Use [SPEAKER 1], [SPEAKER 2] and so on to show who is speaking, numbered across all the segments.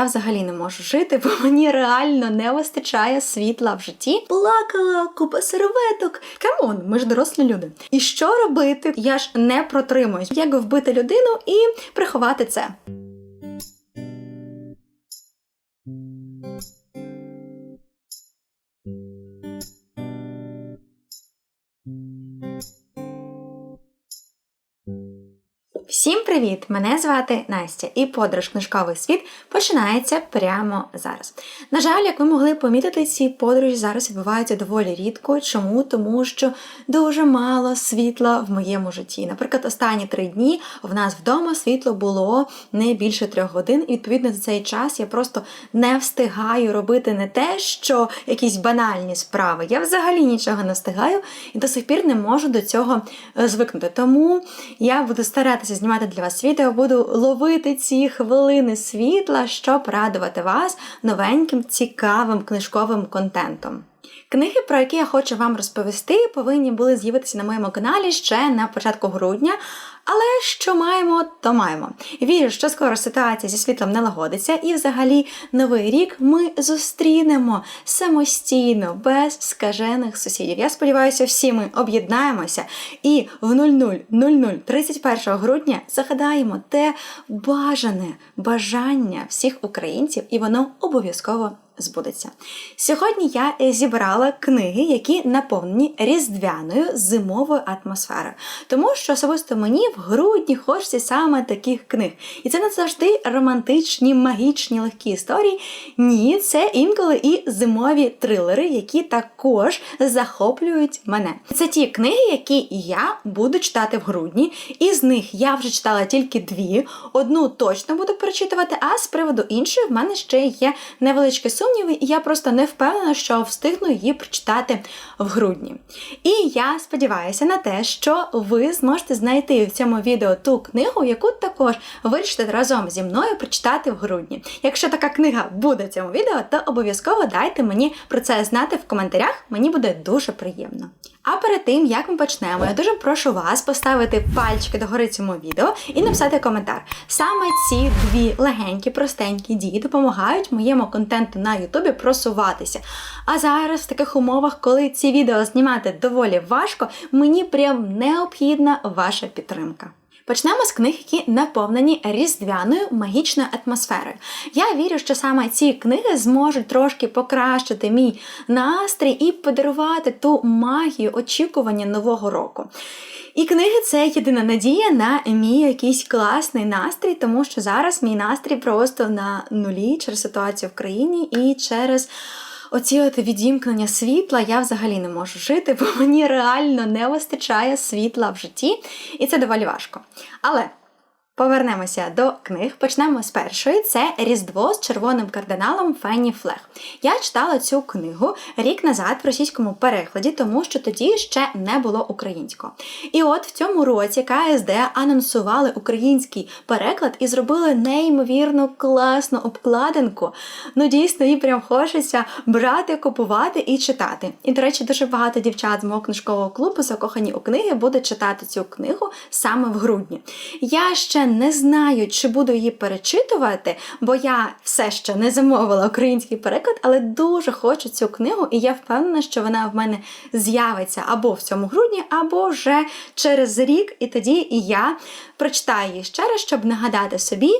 [SPEAKER 1] я взагалі не можу жити, бо мені реально не вистачає світла в житті. Плакала, купа серветок. Камон, ми ж дорослі люди. І що робити? Я ж не протримуюсь. Як вбити людину і приховати це. Всім привіт! Мене звати Настя, і подорож книжковий світ починається прямо зараз. На жаль, як ви могли помітити, ці подорожі зараз відбуваються доволі рідко. Чому? Тому що дуже мало світла в моєму житті. Наприклад, останні три дні в нас вдома світло було не більше трьох годин, і відповідно за цей час я просто не встигаю робити не те, що якісь банальні справи. Я взагалі нічого не встигаю і до сих пір не можу до цього звикнути. Тому я буду старатися знімати для вас відео, буду ловити ці хвилини світла, щоб радувати вас новеньким цікавим книжковим контентом. Книги, про які я хочу вам розповісти, повинні були з'явитися на моєму каналі ще на початку грудня. Але що маємо, то маємо. Вірю, що скоро ситуація зі світлом налагодиться, і взагалі новий рік ми зустрінемо самостійно, без скажених сусідів. Я сподіваюся, всі ми об'єднаємося і в 00.00 31 грудня загадаємо те бажане бажання всіх українців, і воно обов'язково збудеться. Сьогодні я зібрала книги, які наповнені різдвяною зимовою атмосферою, тому що особисто мені в грудні хочеться саме таких книг. І це не завжди романтичні, магічні, легкі історії. Ні, це інколи і зимові трилери, які також захоплюють мене. Це ті книги, які я буду читати в грудні, і з них я вже читала тільки дві. Одну точно буду перечитувати, а з приводу іншої в мене ще є невеличкі сумніви, і я просто не впевнена, що встигну її прочитати в грудні. І я сподіваюся на те, що ви зможете знайти в цьому відео ту книгу, яку також вирішите разом зі мною прочитати в грудні. Якщо така книга буде в цьому відео, то обов'язково дайте мені про це знати в коментарях, мені буде дуже приємно. А перед тим, як ми почнемо, я дуже прошу вас поставити пальчики догори цьому відео і написати коментар. Саме ці дві легенькі, простенькі дії допомагають моєму контенту на Ютубі просуватися. А зараз, в таких умовах, коли ці відео знімати доволі важко, мені прям необхідна ваша підтримка. Почнемо з книг, які наповнені різдвяною магічною атмосферою. Я вірю, що саме ці книги зможуть трошки покращити мій настрій і подарувати ту магію очікування нового року. І книги це єдина надія на мій якийсь класний настрій, тому що зараз мій настрій просто на нулі через ситуацію в країні і через. Оці от відімкнення світла я взагалі не можу жити, бо мені реально не вистачає світла в житті, і це доволі важко. Але Повернемося до книг. Почнемо з першої. Це Різдво з червоним кардиналом Фенні Флег. Я читала цю книгу рік назад в російському перекладі, тому що тоді ще не було українського. І от в цьому році КСД анонсували український переклад і зробили неймовірно класну обкладинку. Ну, дійсно, їй прям хочеться брати, купувати і читати. І, до речі, дуже багато дівчат з мого книжкового клубу, закохані у книги, будуть читати цю книгу саме в грудні. Я ще не знаю, чи буду її перечитувати, бо я все ще не замовила український переклад, але дуже хочу цю книгу, і я впевнена, що вона в мене з'явиться або в цьому грудні, або вже через рік, і тоді і я прочитаю її ще раз, щоб нагадати собі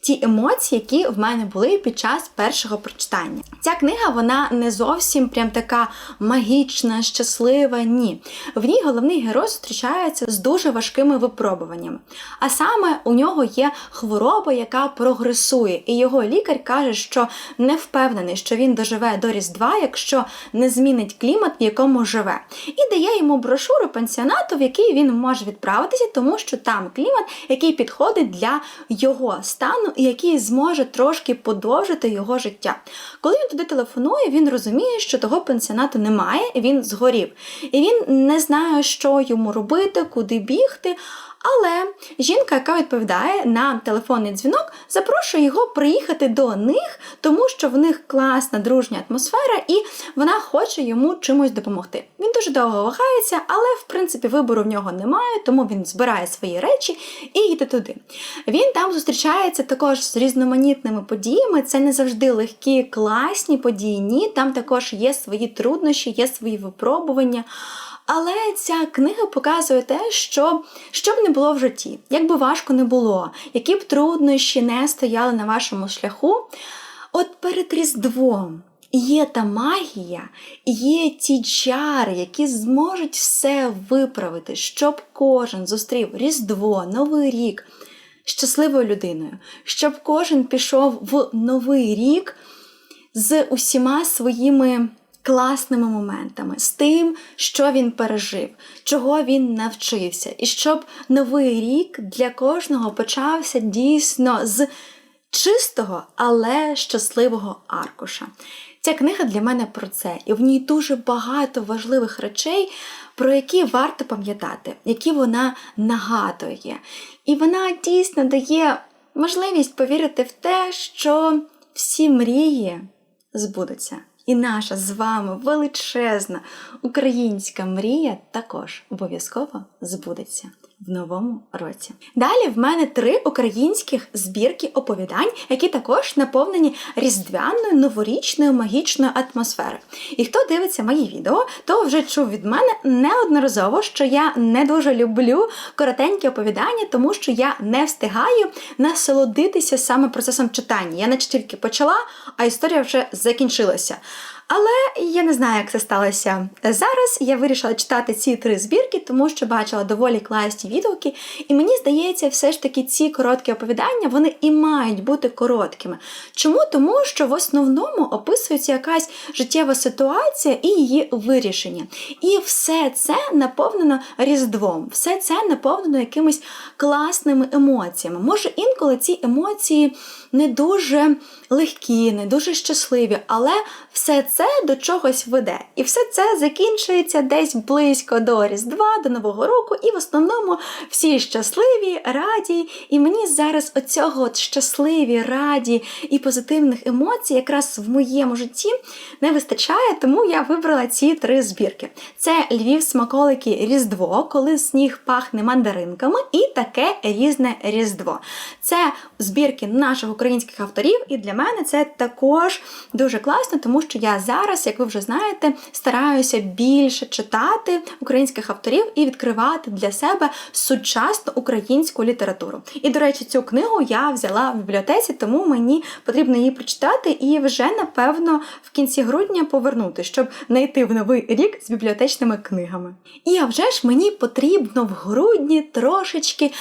[SPEAKER 1] ті емоції, які в мене були під час першого прочитання. Ця книга вона не зовсім прям така магічна, щаслива. Ні. В ній головний герой зустрічається з дуже важкими випробуваннями. А саме у нього є хвороба, яка прогресує, і його лікар каже, що не впевнений, що він доживе до Різдва, якщо не змінить клімат, в якому живе. І дає йому брошуру пансіонату, в який він може відправитися, тому що там клімат, який підходить для його стану і який зможе трошки подовжити його життя. Коли він туди телефонує, він розуміє, що того пенсіонату немає, він згорів. І він не знає, що йому робити, куди бігти. Але жінка, яка відповідає на телефонний дзвінок, запрошує його приїхати до них, тому що в них класна дружня атмосфера, і вона хоче йому чимось допомогти. Він дуже довго вагається, але в принципі вибору в нього немає, тому він збирає свої речі і йде туди. Він там зустрічається також з різноманітними подіями. Це не завжди легкі, класні події. Ні, там також є свої труднощі, є свої випробування. Але ця книга показує те, що що б не було в житті, як би важко не було, які б труднощі не стояли на вашому шляху. От перед Різдвом є та магія, є ті чари, які зможуть все виправити, щоб кожен зустрів Різдво, Новий рік щасливою людиною, щоб кожен пішов в новий рік з усіма своїми класними моментами, з тим, що він пережив, чого він навчився, і щоб новий рік для кожного почався дійсно з чистого, але щасливого аркуша. Ця книга для мене про це, і в ній дуже багато важливих речей, про які варто пам'ятати, які вона нагадує. І вона дійсно дає можливість повірити в те, що всі мрії збудуться. І наша з вами величезна українська мрія також обов'язково збудеться в новому році. Далі в мене три українських збірки оповідань, які також наповнені різдвяною новорічною магічною атмосферою. І хто дивиться мої відео, то вже чув від мене неодноразово, що я не дуже люблю коротенькі оповідання, тому що я не встигаю насолодитися саме процесом читання. Я наче тільки почала, а історія вже закінчилася. Але я не знаю, як це сталося зараз. Я вирішила читати ці три збірки, тому що бачила доволі класні відгуки. І мені здається, все ж таки ці короткі оповідання вони і мають бути короткими. Чому? Тому що в основному описується якась життєва ситуація і її вирішення. І все це наповнено різдвом, все це наповнено якимись класними емоціями. Може, інколи ці емоції не дуже легкі, не дуже щасливі, але все це до чогось веде. І все це закінчується десь близько до Різдва, до Нового року, і в основному всі щасливі, раді. І мені зараз оцього от щасливі, раді і позитивних емоцій якраз в моєму житті не вистачає, тому я вибрала ці три збірки. Це Львів смаколики Різдво, коли сніг пахне мандаринками, і таке різне Різдво. Це збірки наших українських авторів, і для мене це також дуже класно, тому що я зараз, як ви вже знаєте, стараюся більше читати українських авторів і відкривати для себе сучасну українську літературу. І, до речі, цю книгу я взяла в бібліотеці, тому мені потрібно її прочитати і вже, напевно, в кінці грудня повернути, щоб не йти в новий рік з бібліотечними книгами. І а вже ж мені потрібно в грудні трошечки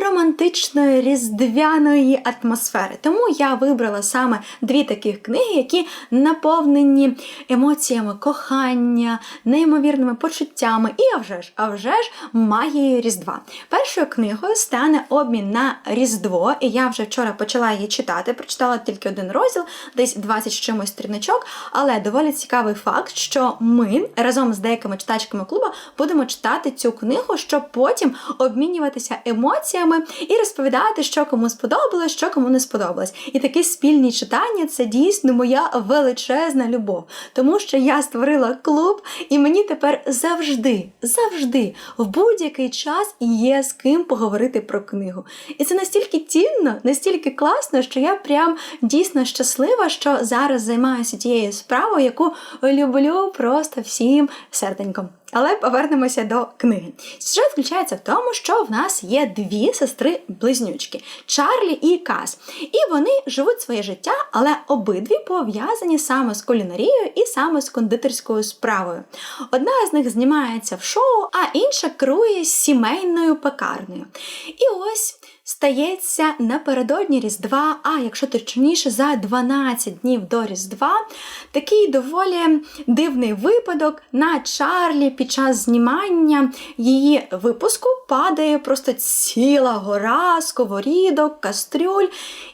[SPEAKER 1] романтичної різдвяної атмосфери. Тому я вибрала саме дві таких книги, які наповнені емоціями кохання, неймовірними почуттями і а вже ж, а вже ж магією Різдва. Першою книгою стане обмін на Різдво, і я вже вчора почала її читати. Прочитала тільки один розділ, десь 20 з чимось сторіночок, але доволі цікавий факт, що ми разом з деякими читачками клубу будемо читати цю книгу, щоб потім обмінюватися емоціями і розповідати, що кому сподобалось, що кому не сподобалось. І такі спільні читання це дійсно моя величезна любов, тому що я створила клуб, і мені тепер завжди, завжди, в будь-який час є з ким поговорити про книгу. І це настільки цінно, настільки класно, що я прям дійсно щаслива, що зараз займаюся тією справою, яку люблю просто всім серденьком. Але повернемося до книги. Сюжет включається в тому, що в нас є дві сестри-близнючки Чарлі і Кас. І вони живуть своє життя, але обидві пов'язані саме з кулінарією і саме з кондитерською справою. Одна з них знімається в шоу, а інша керує сімейною пекарнею. І ось стається напередодні Різдва, а якщо точніше, за 12 днів до Різдва, такий доволі дивний випадок на Чарлі під час знімання її випуску падає просто ціла гора сковорідок, кастрюль,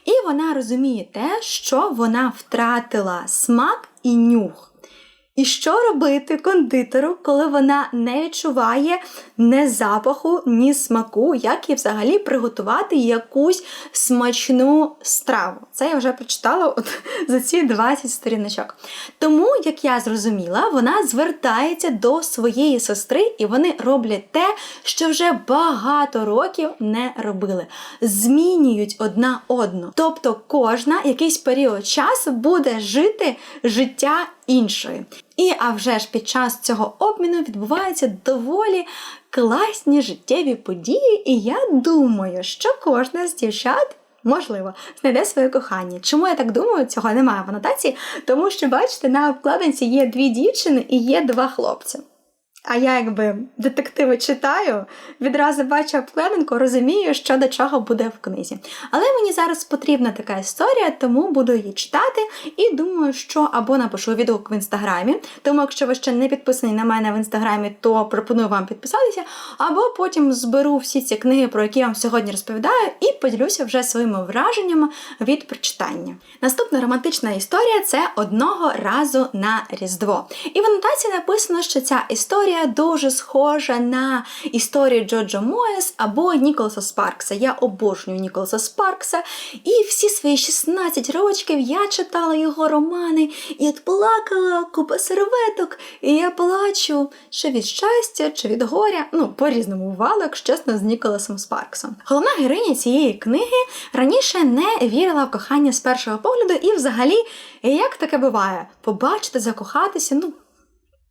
[SPEAKER 1] і вона розуміє те, що вона втратила смак і нюх. І що робити кондитеру, коли вона не відчуває ні запаху, ні смаку, як їй взагалі приготувати якусь смачну страву? Це я вже прочитала от за ці 20 сторіночок. Тому, як я зрозуміла, вона звертається до своєї сестри, і вони роблять те, що вже багато років не робили. Змінюють одна одну. Тобто кожна якийсь період часу буде жити життя іншої. І а вже ж під час цього обміну відбуваються доволі класні життєві події, і я думаю, що кожна з дівчат. Можливо, знайде своє кохання. Чому я так думаю? Цього немає в анотації, тому що, бачите, на обкладинці є дві дівчини і є два хлопці. А я, якби детективи читаю, відразу бачу обкладинку, розумію, що до чого буде в книзі. Але мені зараз потрібна така історія, тому буду її читати і думаю, що або напишу відгук в інстаграмі. Тому, якщо ви ще не підписані на мене в інстаграмі, то пропоную вам підписатися, або потім зберу всі ці книги, про які я вам сьогодні розповідаю, і поділюся вже своїми враженнями від прочитання. Наступна романтична історія це одного разу на Різдво. І в анотації написано, що ця історія дуже схожа на історію Джоджо Моєс або Ніколаса Спаркса. Я обожнюю Ніколаса Спаркса, і всі свої 16 років я читала його романи і от плакала купа серветок, і я плачу чи від щастя, чи від горя. Ну, по-різному бувало, якщо чесно, з Ніколасом Спарксом. Головна героїня цієї книги раніше не вірила в кохання з першого погляду, і взагалі, як таке буває, побачити, закохатися, ну.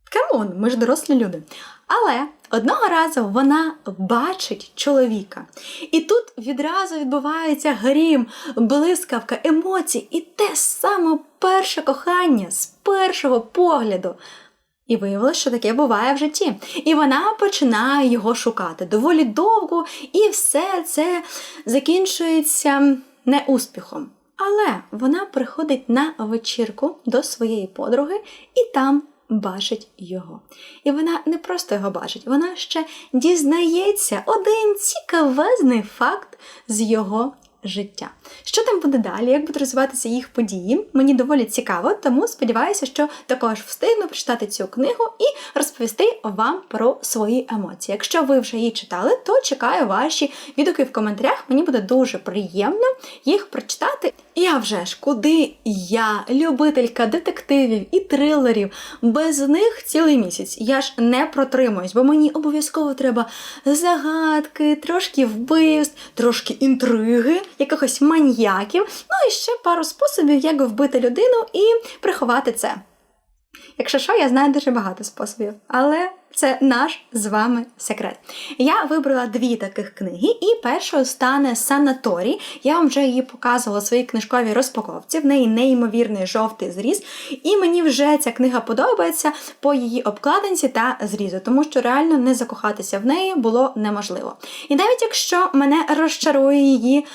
[SPEAKER 1] Камон, ми ж дорослі люди. Але одного разу вона бачить чоловіка. І тут відразу відбувається грім, блискавка, емоцій і те саме перше кохання з першого погляду. І виявилося, що таке буває в житті. І вона починає його шукати доволі довго, і все це закінчується неуспіхом. Але вона приходить на вечірку до своєї подруги і там бачить його. І вона не просто його бачить, вона ще дізнається один цікавезний факт з його життя. Що там буде далі, як будуть розвиватися їх події? Мені доволі цікаво, тому сподіваюся, що також встигну прочитати цю книгу і розповісти вам про свої емоції. Якщо ви вже її читали, то чекаю ваші відгуки в коментарях. Мені буде дуже приємно їх прочитати. І а вже ж, куди я, любителька детективів і трилерів, без них цілий місяць. Я ж не протримуюсь, бо мені обов'язково треба загадки, трошки вбивств, трошки інтриги, якихось маньяків, ну і ще пару способів, як вбити людину і приховати це. Якщо що, я знаю дуже багато способів, але це наш з вами секрет. Я вибрала дві таких книги, і першою стане санаторій. Я вам вже її показувала у своїй книжковій розпаковці. В неї неймовірний жовтий зріз. І мені вже ця книга подобається по її обкладинці та зрізу, тому що реально не закохатися в неї було неможливо. І навіть якщо мене розчарує її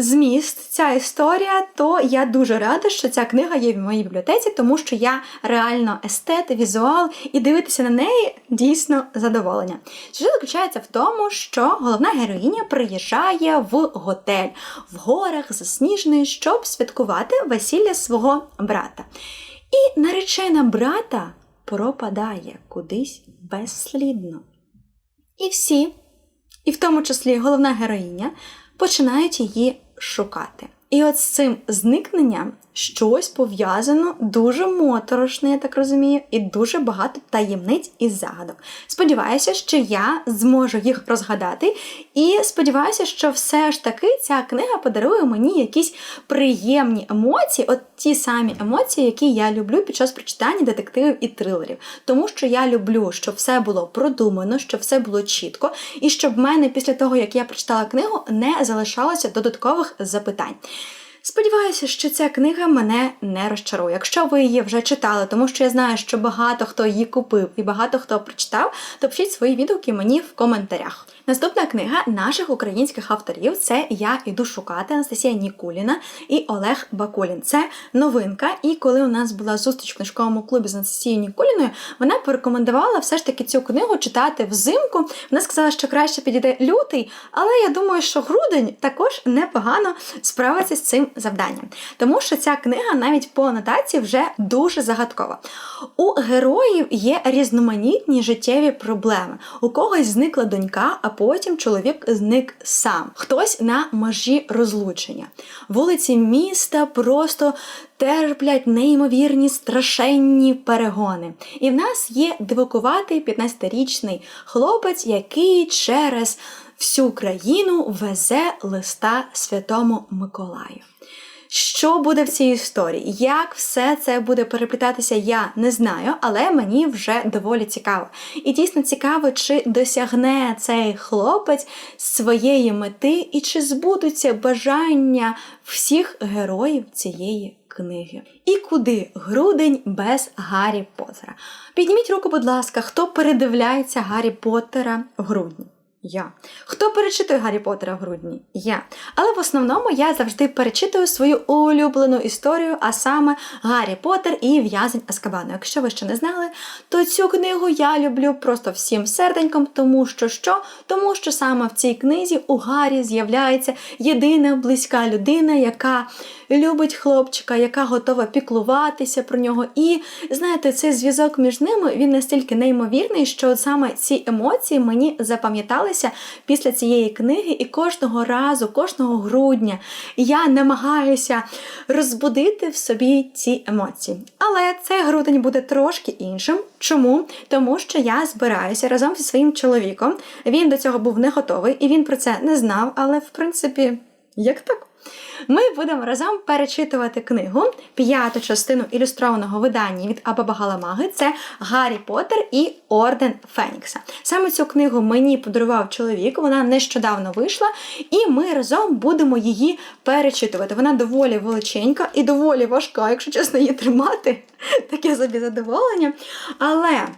[SPEAKER 1] зміст, ця історія, то я дуже рада, що ця книга є в моїй бібліотеці, тому що я реально естет, візуал, і дивитися на неї дійсно задоволення. Сюжет заключається в тому, що головна героїня приїжджає в готель в горах засніжений, щоб святкувати весілля свого брата. І наречена брата пропадає кудись безслідно. І всі, і в тому числі головна героїня, починають її шукати. І от з цим зникненням щось пов'язано дуже моторошне, я так розумію, і дуже багато таємниць і загадок. Сподіваюся, що я зможу їх розгадати, і сподіваюся, що все ж таки ця книга подарує мені якісь приємні емоції, от ті самі емоції, які я люблю під час прочитання детективів і трилерів. Тому що я люблю, щоб все було продумано, щоб все було чітко, і щоб в мене після того, як я прочитала книгу, не залишалося додаткових запитань. Сподіваюся, що ця книга мене не розчарує. Якщо ви її вже читали, тому що я знаю, що багато хто її купив і багато хто прочитав, то пишіть свої відгуки мені в коментарях. Наступна книга наших українських авторів це Я іду шукати Анастасія Нікуліна і Олег Бакулін. Це новинка. І коли у нас була зустріч в книжковому клубі з Анастасією Нікуліною, вона порекомендувала все ж таки цю книгу читати взимку. Вона сказала, що краще підійде лютий, але я думаю, що грудень також непогано справиться з цим завданням. Тому що ця книга навіть по анотації вже дуже загадкова. У героїв є різноманітні життєві проблеми. У когось зникла донька, а потім чоловік зник сам. Хтось на межі розлучення. Вулиці міста просто терплять неймовірні страшенні перегони. І в нас є дивакуватий 15-річний хлопець, який через всю країну везе листа Святому Миколаю. Що буде в цій історії? Як все це буде переплітатися, я не знаю, але мені вже доволі цікаво. І дійсно цікаво, чи досягне цей хлопець своєї мети, і чи збудуться бажання всіх героїв цієї книги. І куди грудень без Гаррі Поттера? Підніміть руку, будь ласка, хто передивляється Гаррі Поттера в грудні? Я. Хто перечитує Гаррі Поттера в грудні? Я. Але в основному я завжди перечитую свою улюблену історію, а саме Гаррі Поттер і в'язень Аскабану. Якщо ви ще не знали, то цю книгу я люблю просто всім серденьком, тому що що? Тому що саме в цій книзі у Гаррі з'являється єдина близька людина, яка любить хлопчика, яка готова піклуватися про нього. І знаєте, цей зв'язок між ними він настільки неймовірний, що саме ці емоції мені запам'яталися після цієї книги, і кожного разу, кожного грудня я намагаюся розбудити в собі ці емоції. Але цей грудень буде трошки іншим. Чому? Тому що я збираюся разом зі своїм чоловіком. Він до цього був не готовий і він про це не знав, але в принципі, як так? Ми будемо разом перечитувати книгу, п'яту частину ілюстрованого видання від Абабагаламаги. Це Гаррі Поттер і Орден Фенікса. Саме цю книгу мені подарував чоловік, вона нещодавно вийшла, і ми разом будемо її перечитувати. Вона доволі величенька і доволі важка, якщо чесно, її тримати. Таке собі задоволення. Але.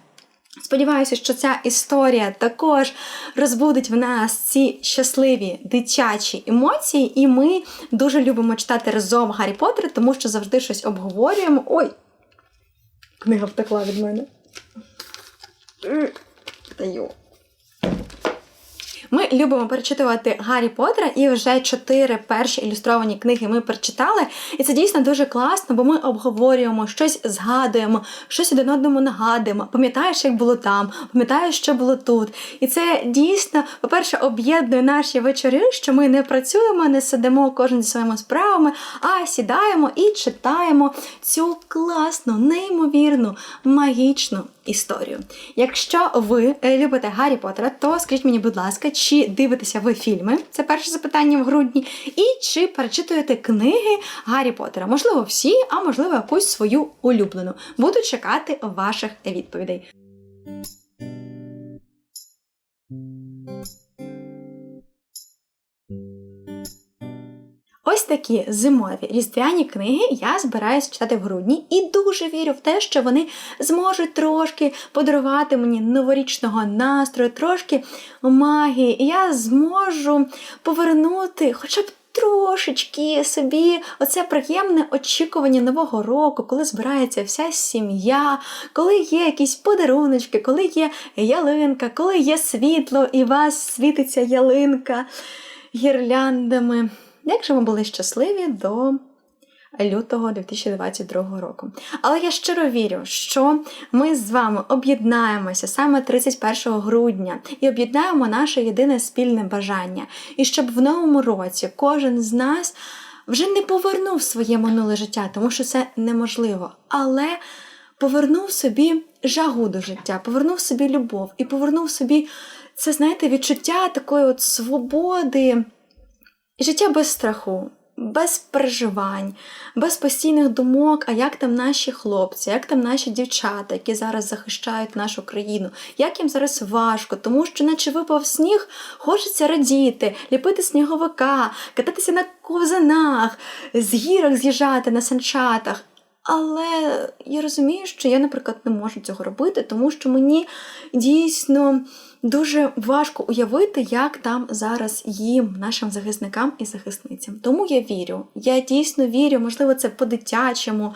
[SPEAKER 1] Сподіваюся, що ця історія також розбудить в нас ці щасливі дитячі емоції, і ми дуже любимо читати разом Гаррі Поттер, тому що завжди щось обговорюємо. Ой! Книга втекла від мене. Даю. Ми любимо перечитувати Гаррі Поттера, і вже чотири перші ілюстровані книги ми прочитали. І це дійсно дуже класно, бо ми обговорюємо щось, згадуємо, щось один одному нагадуємо. Пам'ятаєш, як було там, пам'ятаєш, що було тут. І це дійсно, по-перше, об'єднує наші вечори, що ми не працюємо, не сидимо кожен зі своїми справами, а сідаємо і читаємо цю класну, неймовірну, магічну історію. Якщо ви любите Гаррі Поттера, то скажіть мені, будь ласка, чи дивитеся ви фільми? Це перше запитання в грудні, і чи перечитуєте книги Гаррі Поттера? Можливо, всі, а можливо, якусь свою улюблену. Буду чекати ваших відповідей. Ось такі зимові різдвяні книги я збираюсь читати в грудні і дуже вірю в те, що вони зможуть трошки подарувати мені новорічного настрою, трошки магії, і я зможу повернути хоча б. Трошечки собі оце приємне очікування нового року, коли збирається вся сім'я, коли є якісь подаруночки, коли є ялинка, коли є світло і вас світиться ялинка гірляндами як же ми були щасливі до лютого 2022 року. Але я щиро вірю, що ми з вами об'єднаємося саме 31 грудня і об'єднаємо наше єдине спільне бажання. І щоб в новому році кожен з нас вже не повернув своє минуле життя, тому що це неможливо. Але повернув собі жагу до життя, повернув собі любов і повернув собі це, знаєте, відчуття такої от свободи. Життя без страху, без переживань, без постійних думок, а як там наші хлопці, як там наші дівчата, які зараз захищають нашу країну, як їм зараз важко, тому що, наче випав сніг, хочеться радіти, ліпити сніговика, кататися на ковзанах, з гірок з'їжджати на санчатах. Але я розумію, що я, наприклад, не можу цього робити, тому що мені дійсно дуже важко уявити, як там зараз їм, нашим захисникам і захисницям. Тому я вірю. Я дійсно вірю, можливо, це по-дитячому,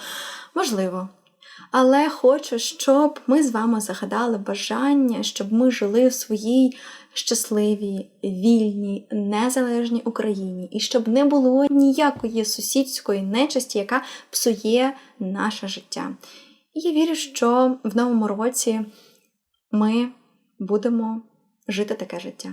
[SPEAKER 1] можливо. Але хочу, щоб ми з вами загадали бажання, щоб ми жили в своїй щасливій, вільній, незалежній Україні, і щоб не було ніякої сусідської нечисті, яка псує наше життя. І я вірю, що в новому році ми будемо жити таке життя.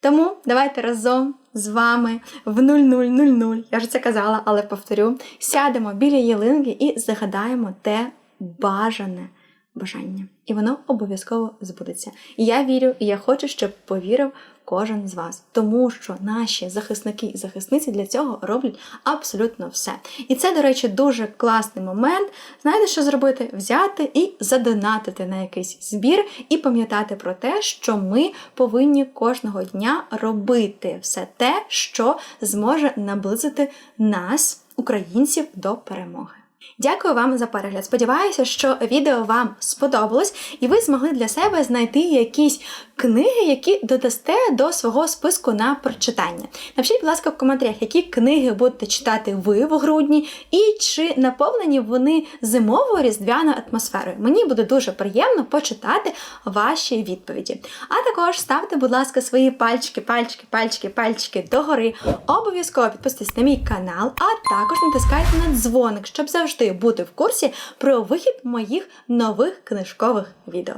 [SPEAKER 1] Тому давайте разом з вами в 0000, я ж це казала, але повторю, сядемо біля ялинки і загадаємо те бажане бажання. І воно обов'язково збудеться. І я вірю, і я хочу, щоб повірив кожен з вас, тому що наші захисники і захисниці для цього роблять абсолютно все. І це, до речі, дуже класний момент. Знаєте, що зробити? Взяти і задонатити на якийсь збір, і пам'ятати про те, що ми повинні кожного дня робити все те, що зможе наблизити нас, українців, до перемоги. Дякую вам за перегляд. Сподіваюся, що відео вам сподобалось, і ви змогли для себе знайти якісь книги, які додасте до свого списку на прочитання. Напишіть, будь ласка, в коментарях, які книги будете читати ви в грудні, і чи наповнені вони зимовою різдвяною атмосферою. Мені буде дуже приємно почитати ваші відповіді. А також ставте, будь ласка, свої пальчики, пальчики, пальчики, пальчики догори. Обов'язково підписуйтесь на мій канал, а також натискайте на дзвоник, щоб завжди бути в курсі про вихід моїх нових книжкових відео.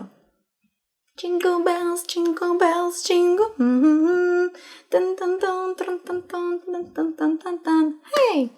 [SPEAKER 1] Jingle bells, jingle bells, jingle. Dun,